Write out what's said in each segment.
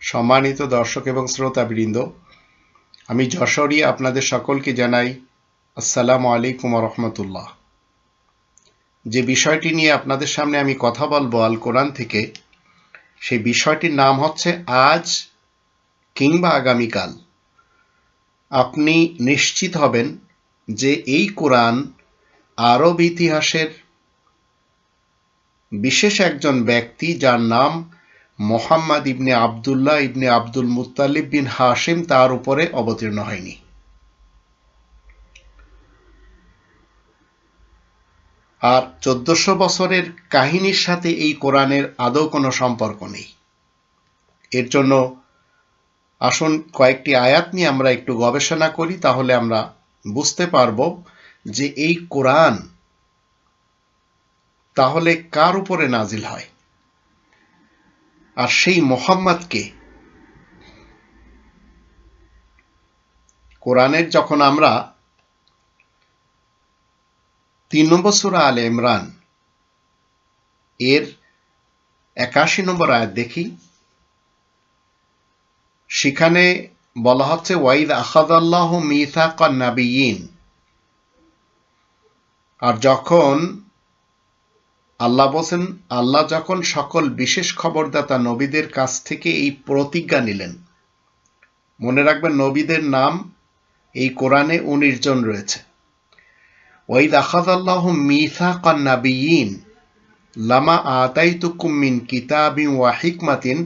সম্মানিত দর্শক এবং শ্রোতাবৃন্দ, আমি যশোরী আপনাদের সকলকে জানাই আসসালামু আলাইকুম রহমতুল্লাহ। যে বিষয়টি নিয়ে আপনাদের সামনে আমি কথা বলব আল কোরআন থেকে, সেই বিষয়টির নাম হচ্ছে আজ কিংবা আগামীকাল। আপনি নিশ্চিত হবেন যে এই কোরআন আরব ইতিহাসের বিশেষ একজন ব্যক্তি যার নাম Muhammad ibn Abdullah ibn Abdul Muttalib bin Hashim তার উপরে অবতীর্ণ হয়নি। আর চোদ্দশো বছরের কাহিনীর সাথে এই কোরআনের আদৌ কোনো সম্পর্ক নেই। এর জন্য আসুন কয়েকটি আয়াত নিয়ে আমরা একটু গবেষণা করি, তাহলে আমরা বুঝতে পারব যে এই কোরআন তাহলে কার উপরে নাজিল হয়। আর সেই মোহাম্মদকে। কোরআনের যখন আমরা তিন নম্বর সুরা আলে ইমরান, এর একাশি নম্বর আয়াত দেখি, সেখানে বলা হচ্ছে, ওয়াইদ আখাদাল্লাহ মিথা নাবিয়িন আর যখন আল্লাহ বলছেন আল্লাহ যখন সকল বিশেষ খবরদাতা নবীদের কাছ থেকে এই প্রতিজ্ঞা নিলেন মনে রাখবেন নবীদের নাম এই কোরআনে উনিশ জন রয়েছে ওয়াইদ আখাদাল্লাহ মিথা কান্নাবিয়িন লামা আতাইতুকুম মিন কিতাবি ওয়া হিকমাতিন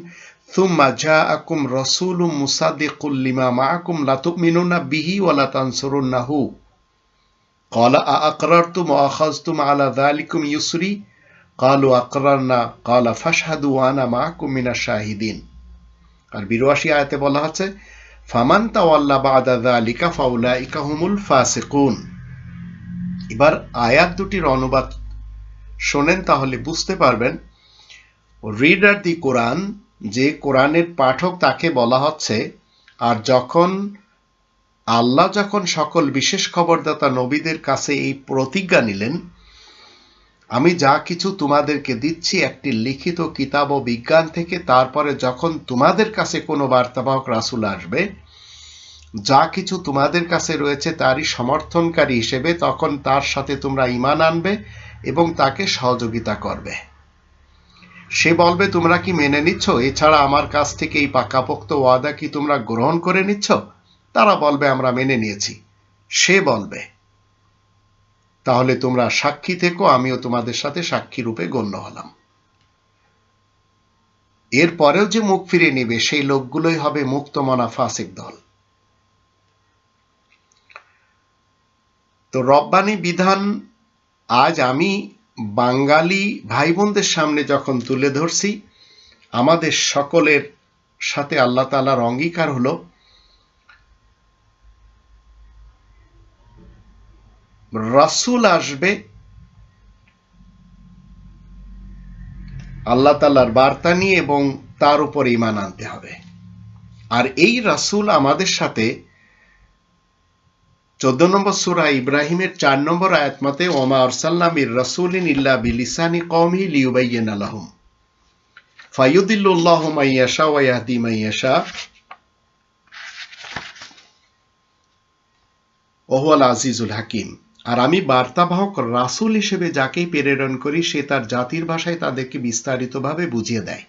থুম্মা জাআকুম রাসূলুম মুসাদ্দিকুল লিমা মাআকুম লাতুমিনুনা বিহি ওয়া লা তানসুরুন্নাহু قال أأقررتم وأخذتم على ذلكم يسري কালু আকরারনা কালা ফাশহাদু আনা মাহকুম মিনা শাহিদিন আর বিরোয়াসী আয়াতে বলা হচ্ছে ফামান তাওয়াল্লা আদাদা আলিকা ফাউলা ইকাহুমুল ফাসেকুন। এবার আয়াত দুটির অনুবাদ শোনেন তাহলে বুঝতে পারবেন, রিডার দি কোরআন যে কোরআনের পাঠক তাকে বলা হচ্ছে, আর যখন আল্লাহ যখন সকল বিশেষ খবরদাতা নবীদের কাছে এই প্রতিজ্ঞা নিলেন আমি যা কিছু তোমাদেরকে দিচ্ছি একটি লিখিত কিতাব ও বিজ্ঞান থেকে, তারপরে যখন তোমাদের কাছে কোনো বার্তাবাহক রাসুল আসবে, যা কিছু তোমাদের কাছে রয়েছে তারই সমর্থনকারী হিসেবে, তখন তার সাথে তোমরা ইমান আনবে এবং তাকে সহযোগিতা করবে। সে বলবে, তোমরা কি মেনে নিচ্ছ? এছাড়া আমার কাছ থেকে এই পাকাপোক্ত ওয়াদা কি তোমরা গ্রহণ করে নিচ্ছ? তারা বলবে, আমরা মেনে নিয়েছি। সে বলবে তাহলে তোমরা সাক্ষী থেকো, আমিও তোমাদের সাথে সাক্ষী রূপে গণ্য হলাম। এরপরেও যে মুখ ফিরে নেবে, সেই লোকগুলোই হবে মুক্ত মনা ফাসিক দল। তো রব্বানি বিধান আজ আমি বাঙালি ভাই বোনদের সামনে যখন তুলে ধরছি, আমাদের সকলের সাথে আল্লাহ তালার অঙ্গীকার হলো রাসুল আসবে, আল্লাহ তাল্লার বার্তা নিয়ে এবং তার উপর ইমান আনতে হবে। আর এই রাসুল আমাদের সাথে চোদ্দ নম্বর সুরা ইব্রাহিমের চার নম্বর আয়াত মতে, ওমা আরসাল্লামির রাসুলিন ইল্লা বিলিসানি কওমি লিউবাইয়েন আলাহুম ফায়ুদিল্লাহ মাইয়াশা ওয়াহদি মাইয়াশা আজিজুল হাকিম। আর আমি বার্তাবাহক রাসুল হিসেবে যাকেই প্রেরণ করি, সে তার জাতির ভাষায় তাদেরকে বিস্তারিতভাবে বুঝিয়ে দেয়।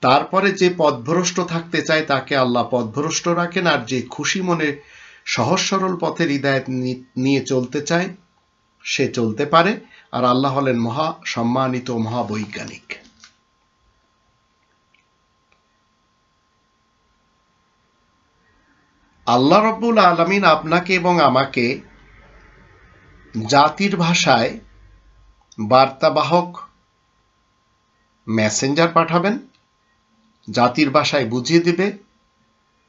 তারপরে যে পথভ্রষ্ট থাকতে চায়, তাকে আল্লাহ পদভ্রষ্ট রাখেন আর যে খুশি মনে সহজ সরল পথের হৃদায়ত নিয়ে চলতে চায়, সে চলতে পারে। আর আল্লাহ হলেন মহা সম্মানিত মহাবৈজ্ঞানিক আল্লাহ রব্বুল আলমিন আপনাকে এবং আমাকে জাতির ভাষায় বার্তাবাহক মেসেঞ্জার পাঠাবেন, জাতির ভাষায় বুঝিয়ে দিবে,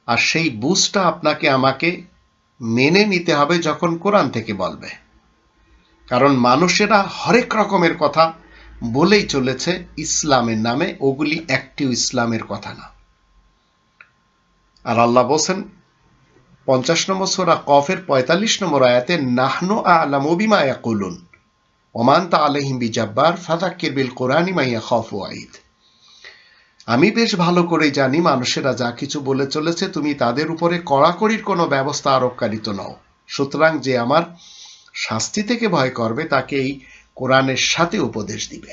আর সেই বুঝটা আপনাকে আমাকে মেনে নিতে হবে যখন কোরআন থেকে বলবে। কারণ মানুষেরা হরেক রকমের কথা বলেই চলেছে, ইসলামের নামে ওগুলি একটিও ইসলামের কথা না। আর আল্লাহ বলছেন পঞ্চাশ নম্বর সোরা কফের পঁয়তাল্লিশ নম্বর আয়াতে, নাহনো আলামু বিমা ইয়াকুলুন। ওমান তা আলহিম বিজাব্বার ফাদাক্কির বিল কোরআনি মাইয়া খফ ওয়াইদ আমি বেশ ভালো করে জানি, মানুষেরা যা কিছু বলে চলেছে, তুমি তাদের উপরে কড়াকড়ির কোনো ব্যবস্থা আরোপকারিত নও। সুতরাং যে আমার শাস্তি থেকে ভয় করবে, তাকে এই কোরআনের সাথে উপদেশ দিবে।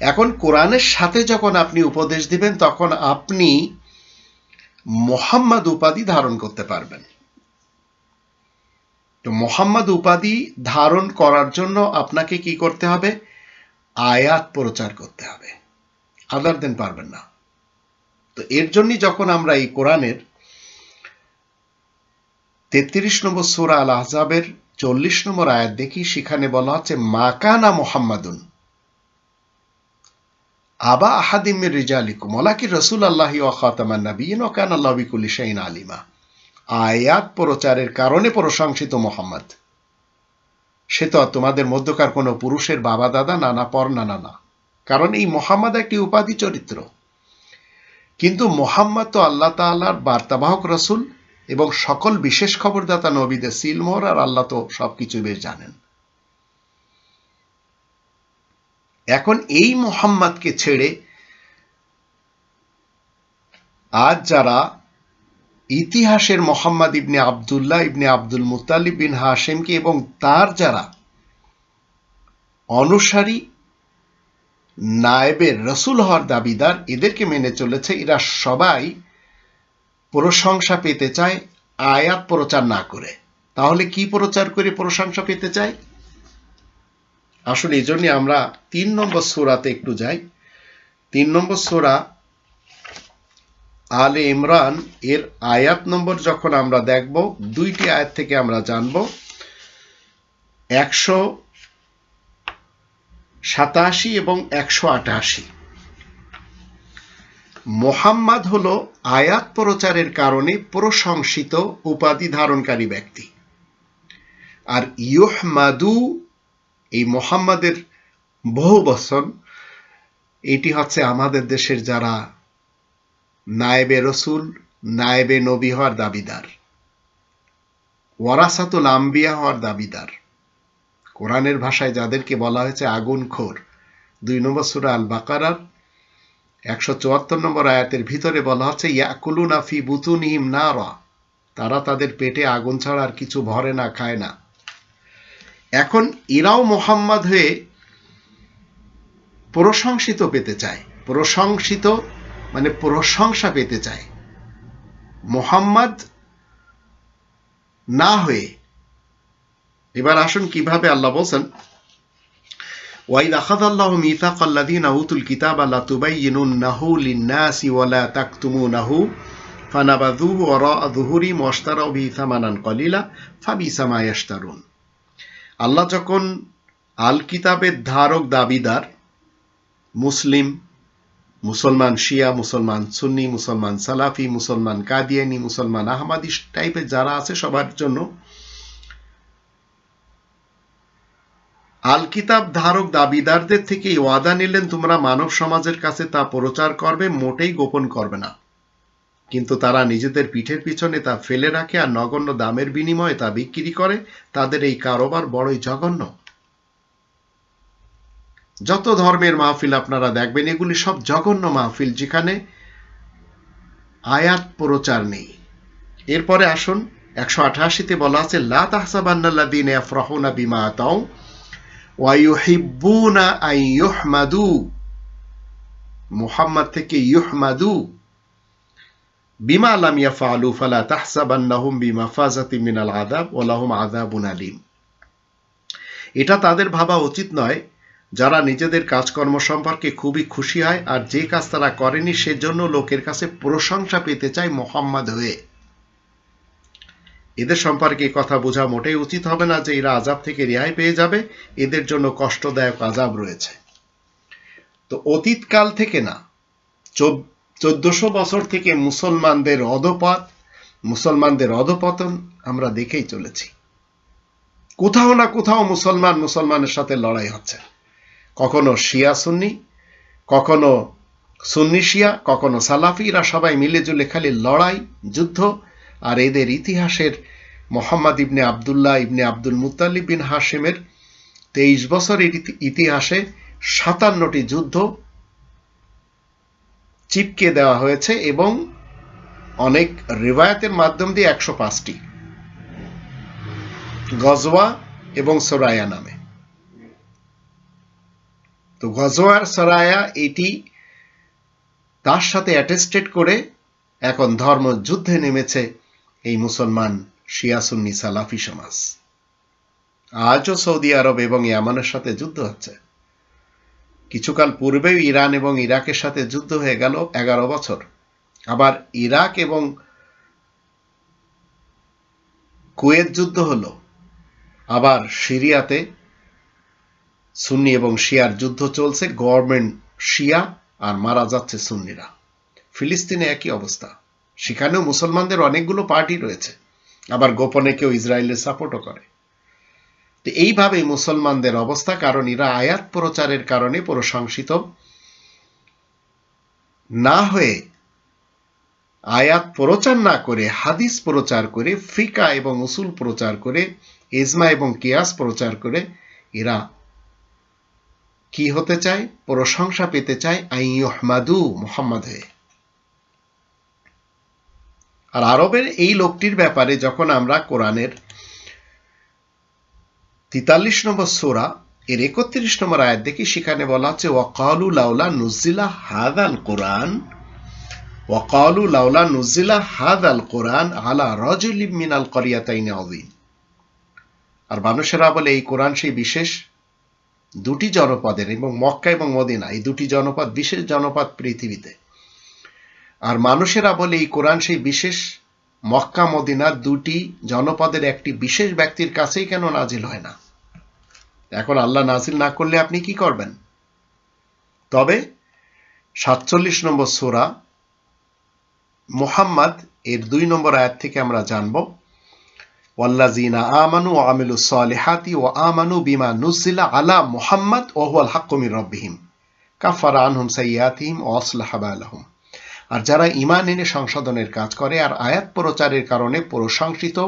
এখন কোরআনের সাথে যখন আপনি উপদেশ দিবেন, তখন আপনি মোহাম্মদ উপাধি ধারণ করতে পারবেন। তো মোহাম্মদ উপাধি ধারণ করার জন্য আপনাকে কি করতে হবে? আয়াত প্রচার করতে হবে। আদার দেন পারবেন না। তো এর জন্যই যখন আমরা এই কোরআনের তেত্রিশ নম্বর সুরা আল আহজাবের চল্লিশ নম্বর আয়াত দেখি, সেখানে বলা হচ্ছে মাকানা মোহাম্মদুন। আবা আহাদিমের রিজালিকুম ওলাকি রসুল আল্লাহ খাতামান নবীন ও কান আল্লাহ বিকুলি আলিমা। আয়াত প্রচারের কারণে প্রশংসিত মোহাম্মদ। সে তো তোমাদের মধ্যকার কোনো পুরুষের বাবা, দাদা, নানা, পর নানা না। কারণ এই মোহাম্মদ একটি উপাধি চরিত্র। কিন্তু মোহাম্মদ তো আল্লাহ তাল্লাহর বার্তাবাহক রসুল এবং সকল বিশেষ খবরদাতা নবীদের সিলমোহর আর আল্লাহ তো সবকিছু বেশ জানেন। এখন এই মোহাম্মদকে ছেড়ে আজ যারা ইতিহাসের Mohammad ibn Abdullah ibn Abdul Muttalib বিন হাশেমকে এবং তার যারা অনুসারী নায়েবের রসুল হওয়ার দাবিদার, এদেরকে মেনে চলেছে, এরা সবাই প্রশংসা পেতে চায়, আয়াত প্রচার না করে। তাহলে কি প্রচার করে প্রশংসা পেতে চায়? আসলে এই জন্য আমরা তিন নম্বর সোরাতে একটু যাই। তিন নম্বর সোরা আলে ইমরান এর আয়াত নম্বর যখন আমরা দেখব, দুইটি আয়াত থেকে আমরা জানব। একশো সাতাশি এবং একশো আটাশি। মোহাম্মদ হল আয়াত প্রচারের কারণে প্রশংসিত উপাধি ধারণকারী ব্যক্তি। আর ইউহমাদু এই মোহাম্মদের বহু বছর এটি হচ্ছে আমাদের দেশের যারা নায়েবে রসুল, নায়েবে নবী হওয়ার দাবিদার। ওয়ারাসাতুল আম্বিয়া হওয়ার দাবিদার। কোরআনের ভাষায় যাদেরকে বলা হয়েছে আগুন খোর। দুই নম্বর সুরা আল বাকারার একশো চুয়াত্তর নম্বর আয়াতের ভিতরে বলা হচ্ছে, ইয়াকুলুন আফি বুতুনিহিম না তারা তাদের পেটে আগুন ছাড়া আর কিছু ভরে না, খায় না। এখন এরাও মোহাম্মদ হয়ে প্রশংসিত পেতে চায়। প্রশংসিত মানে প্রশংসা পেতে চায়। মোহাম্মদ না হয়ে এবার আসুন কীভাবে আল্লাহ বলছেন ওয়াইদ আখাদ আল্লাহ মিথাক আল্লাদিন আউতুল কিতাব আল্লাহ তুবাইয়িনুন নাহু লিন্নাসি ওয়ালা বিহি থামানান কলিলা ফাবিসা মা ইয়াশতারুন। আল্লাহ যখন আল কিতাবের ধারক দাবিদার, মুসলিম, মুসলমান শিয়া, মুসলমান সুন্নি, মুসলমান সালাফি, মুসলমান কাদিয়ানি, মুসলমান আহমাদি টাইপের যারা আছে সবার জন্য আল কিতাব ধারক দাবিদারদের থেকে ওয়াদা নিলেন, তোমরা মানব সমাজের কাছে তা প্রচার করবে, মোটেই গোপন করবে না। কিন্তু তারা নিজেদের পিঠের পিছনে তা ফেলে রাখে আর নগণ্য দামের বিনিময়ে তা বিক্রি করে, তাদের এই কারোবার বড়ই জঘন্য। যত ধর্মের মাহফিল আপনারা দেখবেন, এগুলি সব জঘন্য মাহফিল, যেখানে আয়াত প্রচার নেই। এরপরে আসুন, একশো আঠাশিতে বলা আছে, লা তাহসাবান্নাল্লাদিন আফরাহুনা বিমা আতাও ওয়াইহিব্বুনা আই ইউহমাদু। মুহাম্মদ থেকে ইউহমাদু বিমা লাম ইয়াফআলু ফালা তাহসাবান্নাহুম বিমাফাজাতি মিনাল আযাব ওয়া লাহুম আযাবুন আলীম। এটা তাদের ভাবা উচিত নয়, যারা নিজেদের কাজকর্ম সম্পর্কে খুবই খুশি হয় আর যে কাজ তারা করেনি সেজন্য লোকের কাছে প্রশংসা পেতে চায় মোহাম্মদ হয়ে। এদের সম্পর্কে কথা বোঝা মোটেই উচিত হবে না যে এরা আজাব থেকে রেহাই পেয়ে যাবে, এদের জন্য কষ্টদায়ক আজাব রয়েছে। তো অতীতকাল থেকে না চোদ্দশো বছর থেকে মুসলমানদের অধপাত, মুসলমানদের অধপতন আমরা দেখেই চলেছি। কোথাও না কোথাও মুসলমান মুসলমানের সাথে লড়াই হচ্ছে। কখনো শিয়া সুন্নি, কখনো সুন্নি শিয়া, কখনো সালাফিরা সবাই মিলে জুলে খালি লড়াই, যুদ্ধ, আর এদের ইতিহাসের Mohammad ibn Abdullah ibn Abdul Muttalib বিন হাসিমের তেইশ বছরের ইতিহাসে সাতান্নটি যুদ্ধ চিপকে দেওয়া হয়েছে এবং অনেক রিবায়াতের মাধ্যম দিয়ে একশো পাঁচটি। গজওয়া এবং সোরায়া নামে। তো গজওয়ার সরায়া এটি তার সাথে অ্যাটেস্টেড করে এখন ধর্ম যুদ্ধে নেমেছে এই মুসলমান শিয়াসুন্নি সালাফি সমাজ। আজও সৌদি আরব এবং ইয়ামানের সাথে যুদ্ধ হচ্ছে। কিছুকাল পূর্বেও ইরান এবং ইরাকের সাথে যুদ্ধ হয়ে গেল এগারো বছর। আবার ইরাক এবং কুয়েত যুদ্ধ হলো। আবার সিরিয়াতে সুন্নি এবং শিয়ার যুদ্ধ চলছে, গভর্নমেন্ট শিয়া আর মারা যাচ্ছে সুন্নিরা। ফিলিস্তিনে একই অবস্থা। সেখানেও মুসলমানদের অনেকগুলো পার্টি রয়েছে। আবার গোপনে কেউ ইসরায়েলের সাপোর্টও করে। তো এইভাবেই মুসলমানদের অবস্থা, কারণ এরা আয়াত প্রচারের কারণে প্রশংসিত। না হয়ে আয়াত প্রচার না করে, হাদিস প্রচার করে, ফিকা এবং উসুল প্রচার করে, ইজমা এবং কিয়াস প্রচার করে, এরা কি হতে চায়? প্রশংসা পেতে চায় আইহমাদু মোহাম্মদ হয়ে। আর আরবের এই লোকটির ব্যাপারে যখন আমরা কোরআনের তিতাল্লিশ নম্বর সোরা, এর একত্রিশ নম্বর আয়াত দেখি সেখানে বলা হচ্ছে ওয়াকালু লাউলা নুজিলা হাদাল কোরআন, ওয়াকালু লাউলা নুজিলা হাদাল কোরআন আলা রজুল মিনাল করিয়াতাইনে অদিন আর মানুষেরা বলে, এই কোরআন সেই বিশেষ দুটি জনপদের, এবং মক্কা এবং মদিনা, এই দুটি জনপদ, বিশেষ জনপদ পৃথিবীতে। আর মানুষেরা বলে, এই কোরআন সেই বিশেষ মক্কা মদিনার দুটি জনপদের একটি বিশেষ ব্যক্তির কাছেই কেন নাজিল হয় না? এখন আল্লাহ নাজিল না করলে আপনি কি করবেন? তবে সাতচল্লিশ নম্বর সোরা মোহাম্মদ, এর দুই নম্বর আয়াত থেকে আমরা জানব ওয়াল্লাজিনা আমানু ও আমিলু সালেহাতি ও আমানু বিমা নুজিলা আলা মোহাম্মদ ওহুয়াল হাক্কুমির রব্বিহিম। কাফারা আনহুম সাইয়াতিহিম ও আসলাহাবা আলহম আর যারা ইমান এনে সংশোধনের কাজ করে আর আয়াত প্রচারের কারণে প্রশংসিত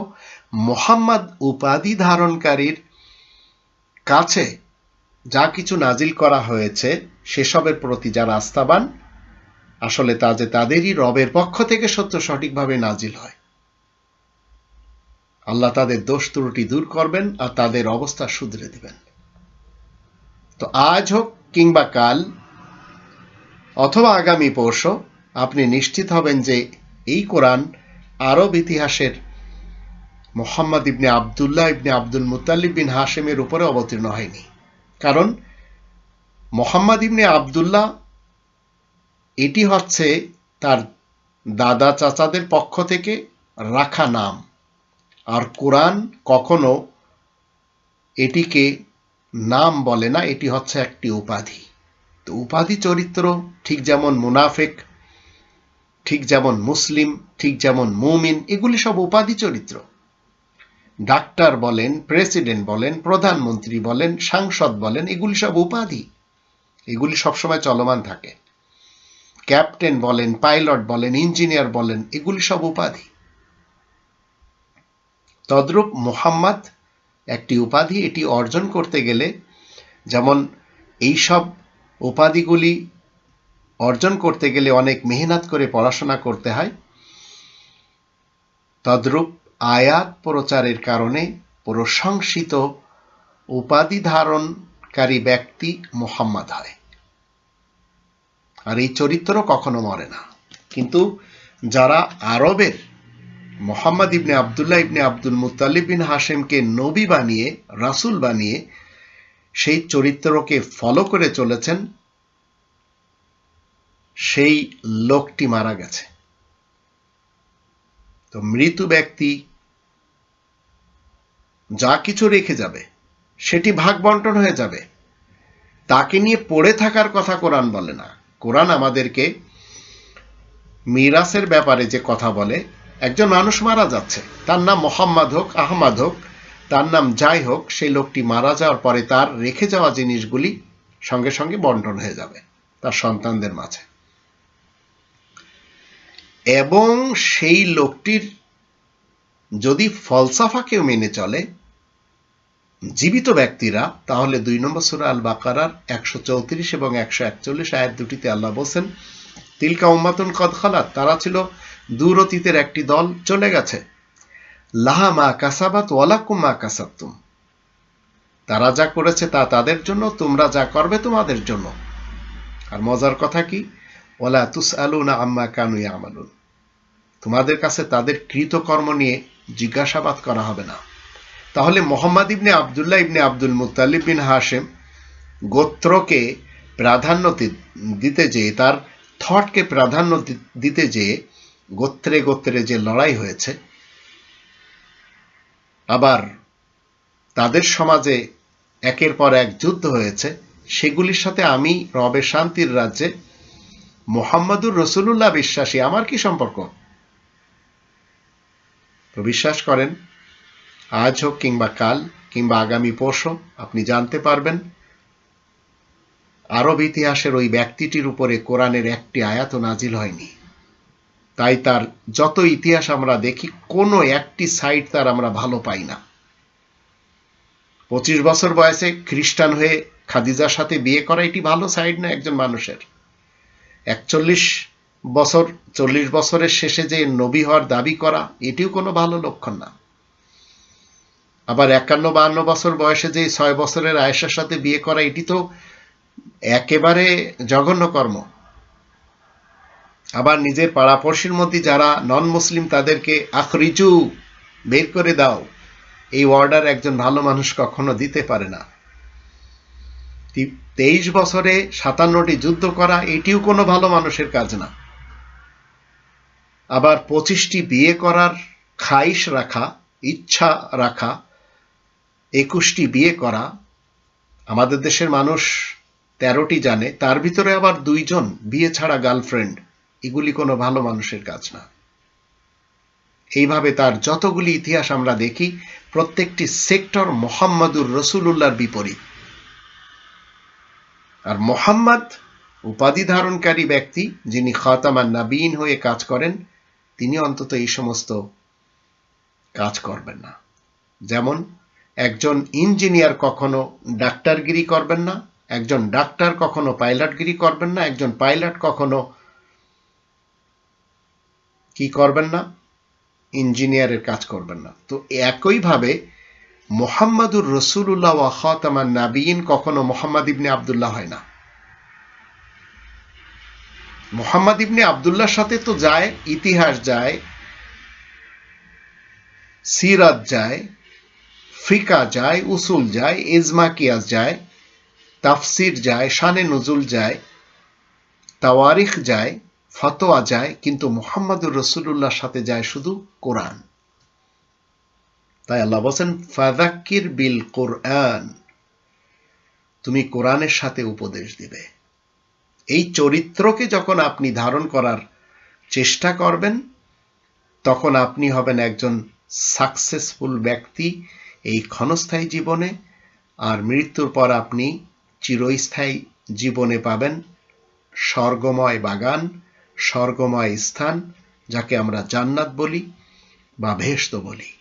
মোহাম্মদ উপাধি ধারণকারীর কাছে যা কিছু নাজিল করা হয়েছে, সেসবের প্রতি যারা আস্থাবান আসলে তা যে তাদেরই রবের পক্ষ থেকে সত্য সঠিকভাবে নাজিল হয়। আল্লাহ তাদের দোষ ত্রুটি দূর করবেন আর তাদের অবস্থা শুধরে দিবেন। তো আজ হোক কিংবা কাল, অথবা আগামী পরশু আপনি নিশ্চিত হবেন যে এই কোরআন আরব ইতিহাসের Mohammad ibn Abdullah ibn Abdul মুতাল্লিব বিন হাশেমের উপরে অবতীর্ণ হয়নি। কারণ মোহাম্মদ ইবনে আবদুল্লাহ এটি হচ্ছে তার দাদা চাচাদের পক্ষ থেকে রাখা নাম। আর কোরআন কখনো এটিকে নাম বলে না, এটি হচ্ছে একটি উপাধি। তো উপাধি চরিত্র ঠিক যেমন মুনাফেক ঠিক যেমন মুসলিম, ঠিক যেমন মুমিন, এগুলি সব উপাধি চরিত্র। ডাক্তার বলেন, প্রেসিডেন্ট বলেন, প্রধানমন্ত্রী বলেন, সাংসদ বলেন, এগুলি সব উপাধি। এগুলি সবসময় চলমান থাকে। ক্যাপ্টেন বলেন, পাইলট বলেন, ইঞ্জিনিয়ার বলেন, এগুলি সব উপাধি। তদ্রূপ মোহাম্মদ একটি উপাধি, এটি অর্জন করতে গেলে যেমন এই সব উপাধিগুলি অর্জন করতে গেলে অনেক মেহনত করে পড়াশোনা করতে হয়। তদ্রূপ আয়াত প্রচারের কারণে প্রশংসিত উপাধি ধারণকারী ব্যক্তি মোহাম্মদ হয়। আর এই চরিত্র কখনো মরে না। কিন্তু যারা আরবের Mohammad ibn Abdullah ibn Abdul Muttalib বিন হাশেমকে নবী বানিয়ে, রাসুল বানিয়ে সেই চরিত্রকে ফলো করে চলেছেন সেই লোকটি মারা গেছে। তো মৃত্যু ব্যক্তি যা কিছু রেখে যাবে, সেটি ভাগ বন্টন হয়ে যাবে। তাকে নিয়ে পড়ে থাকার কথা কোরআন বলে না। কোরআন আমাদেরকে মিরাসের ব্যাপারে যে কথা বলে, একজন মানুষ মারা যাচ্ছে। তার নাম মোহাম্মদ হোক, আহমদ হোক, তার নাম যাই হোক, সেই লোকটি মারা যাওয়ার পরে তার রেখে যাওয়া জিনিসগুলি সঙ্গে সঙ্গে বন্টন হয়ে যাবে তার সন্তানদের মাঝে। এবং সেই লোকটির যদি ফলসাফা কেউ মেনে চলে, জীবিত ব্যক্তিরা, তাহলে দুই নম্বর সুরা আল বাকারার একশো চৌত্রিশ এবং একশো একচল্লিশ আয়াত দুটিতে আল্লাহ বলছেন, তিলকা উম্মাতুন কদ খালাত তারা ছিল দূর অতীতের একটি দল চলে গেছে। লাহা মা কাসাবাত ওয়ালাকুম মা কাসাবতুম তারা যা করেছে তা তাদের জন্য, তোমরা যা করবে তোমাদের জন্য। আর মজার কথা কি? ওলা তুস আলুনা আম্মা কানুই আমালুন তোমাদের কাছে তাদের কৃতকর্ম নিয়ে জিজ্ঞাসাবাদ করা হবে না। তাহলে Mohammad ibn Abdullah ibn Abdul Muttalib বিন হাশেম গোত্রকে প্রাধান্য দিতে যেয়ে, তার থটকে প্রাধান্য দিতে যেয়ে গোত্রে গোত্রে যে লড়াই হয়েছে, আবার তাদের সমাজে একের পর এক যুদ্ধ হয়েছে, সেগুলির সাথে আমি রবে শান্তির রাজ্যে মোহাম্মদুর রসুল্লাহ বিশ্বাসী। আমার কি সম্পর্ক? তো বিশ্বাস করেন, আজ হোক কিংবা কাল, কিংবা আগামী পরশু, আপনি জানতে পারবেন, আরব ইতিহাসের ওই ব্যক্তিটির উপরে কোরআনের একটি আয়াত নাজিল হয়নি। তাই তার যত ইতিহাস আমরা দেখি, কোনো একটি সাইড তার আমরা ভালো পাই না। পঁচিশ বছর বয়সে খ্রিস্টান হয়ে খাদিজার সাথে বিয়ে করা এটি ভালো সাইড না একজন মানুষের? একচল্লিশ বছর, চল্লিশ বছরের শেষে যে নবী হওয়ার দাবি করা, এটিও কোনো ভালো লক্ষণ না। আবার একান্ন, বাহান্ন বছর বয়সে যে ছয় বছরের আয়েশার সাথে বিয়ে করা, এটি তো একেবারে জঘন্য কর্ম। আবার নিজের পাড়াপড়শির মধ্যে যারা নন মুসলিম তাদেরকে আখরিজু বের করে দাও, এই অর্ডার একজন ভালো মানুষ কখনো দিতে পারে না। তেইশ বছরে সাতান্নটি যুদ্ধ করা, এটিও কোনো ভালো মানুষের কাজ না। আবার পঁচিশটি বিয়ে করার খাইশ রাখা, ইচ্ছা রাখা, একুশটি বিয়ে করা। আমাদের দেশের মানুষ তেরোটি জানে, তার ভিতরে আবার দুইজন বিয়ে ছাড়া গার্লফ্রেন্ড। এগুলি কোনো ভালো মানুষের কাজ না। এইভাবে তার যতগুলি ইতিহাস আমরা দেখি, প্রত্যেকটি সেক্টর মোহাম্মদুর রসুল্লাহর বিপরীত। আর মোহাম্মদ উপাধি ধারণকারী ব্যক্তি, যিনি খাতামান নাবিন হয়ে কাজ করেন তিনি অন্তত এই সমস্ত কাজ করবেন না। যেমন, একজন ইঞ্জিনিয়ার কখনো ডাক্তারগিরি করবেন না, একজন ডাক্তার কখনো পাইলটগিরি করবেন না, একজন পাইলট কখনো কি করবেন না, ইঞ্জিনিয়ারের কাজ করবেন না। তো একইভাবে মোহাম্মদুর রসুল্লাহ ওয়া নাবিন কখনো মোহাম্মদ ইবনে আবদুল্লাহ হয় না। মোহাম্মদ ইবনে আবদুল্লাহর সাথে তো যায়, ইতিহাস যায়, সিরাত যায়, ফিকা যায়, উসুল যায় ইজমা কিয়াস যায়, তাফসির যায়, শানে নজুল যায়, তাওয়ারিখ যায়, ফতোয়া যায়, কিন্তু মোহাম্মদুর রসুল্লাহর সাথে যায় শুধু কোরআন। তাই আল্লাহ বলছেন ফাদাক্কির বিল কোরআন। তুমি কোরআনের সাথে উপদেশ দিবে। এই চরিত্রকে যখন আপনি ধারণ করার চেষ্টা করবেন, তখন আপনি হবেন একজন সাকসেসফুল ব্যক্তি এই ক্ষণস্থায়ী জীবনে, আর মৃত্যুর পর আপনি চিরস্থায়ী জীবনে পাবেন স্বর্গময় বাগান, স্বর্গময় স্থান, যাকে আমরা জান্নাত বলি বা ভেস্ত বলি।